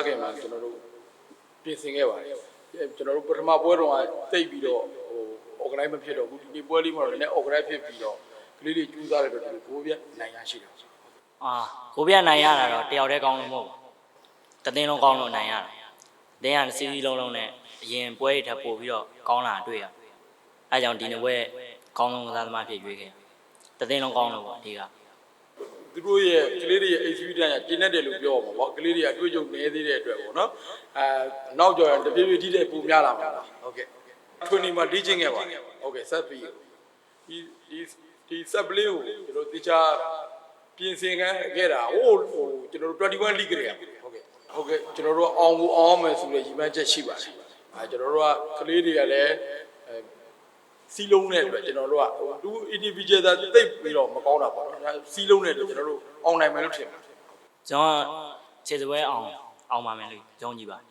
စားခင်မှာကျွန်တော်တို့ပြင်ဆင်ခဲ့ပါတယ်အဲကျွန်တော်တို့ပထမပွဲတော့တိတ်ပြီးတော့ဟို organize မဖြစ်တော့ဘူးဒီနေ့ပွဲလေးမှာတော့လည်း organize ဖြစ်ပြီးတော့ကလေးတွေကျူးစားတဲ့အတွက်ဒီကိုပြနိုင်ရရှိတာအာကိုပြနိုင်ရတာတော့တယောက်တည်းကောင်းလို့မဟုတ်ဘူးတသိန်းလုံးကောင်းလို့နိုင်ရတာတင်းရစီစီလုံးလုံးနဲ့အရင်ပွဲတွေထပ်ပို့ပြီးတော့ကောင်းလာတာတွေ့ရအဲကြောင့်ဒီနေ့ပွဲကောင်းလုံးကစားသမားဖြစ်ရွေးခဲ့တသိန်းလုံးကောင်းလို့ပေါ့အဓိက သူတို့ရဲ့ကလေးတွေရဲ့ experience ကကျင်းတဲ့လို့ပြောမှာပေါ့ကလေးတွေကအတွေ့အကြုံနည်းသေးတဲ့အတွက်ပေါ့နော်အဲနောက်ကျော်ရင်တပြေးပြေးထိတဲ့ပူများလာမှာပါဟုတ်ကဲ့ထွန်းနီမှာ teaching ခဲ့ပါဟုတ်ကဲ့ဆက်ပြီးဒီဒီဒီ sub play ကိုကျွန်တော်တေချာပြင်ဆင်ခဲ့တာဟိုဟိုကျွန်တော်တို့21 league တွေကဟုတ်ကဲ့ဟုတ်ကဲ့ကျွန်တော်တို့အောင်ကိုအောင်မယ်ဆိုတဲ့ရည်မှန်းချက်ရှိပါတယ်အဲကျွန်တော်တို့ကကလေးတွေကလည်းအဲစီလုံးတဲ့အတွက်ကျွန်တော်တို့ကဟိုသူ individual သာတိတ်ပြီးတော့မ ကောင်းတာပေါ့နော်စီလုံးတဲ့အတွက်ကျွန်တော်တို့အောင်နိုင်မယ်လို့ထင်ပါတယ်ကျွန်တော်ခြေစပွဲအောင်အောင်ပါမယ်လို့ယုံကြည်ပါတယ်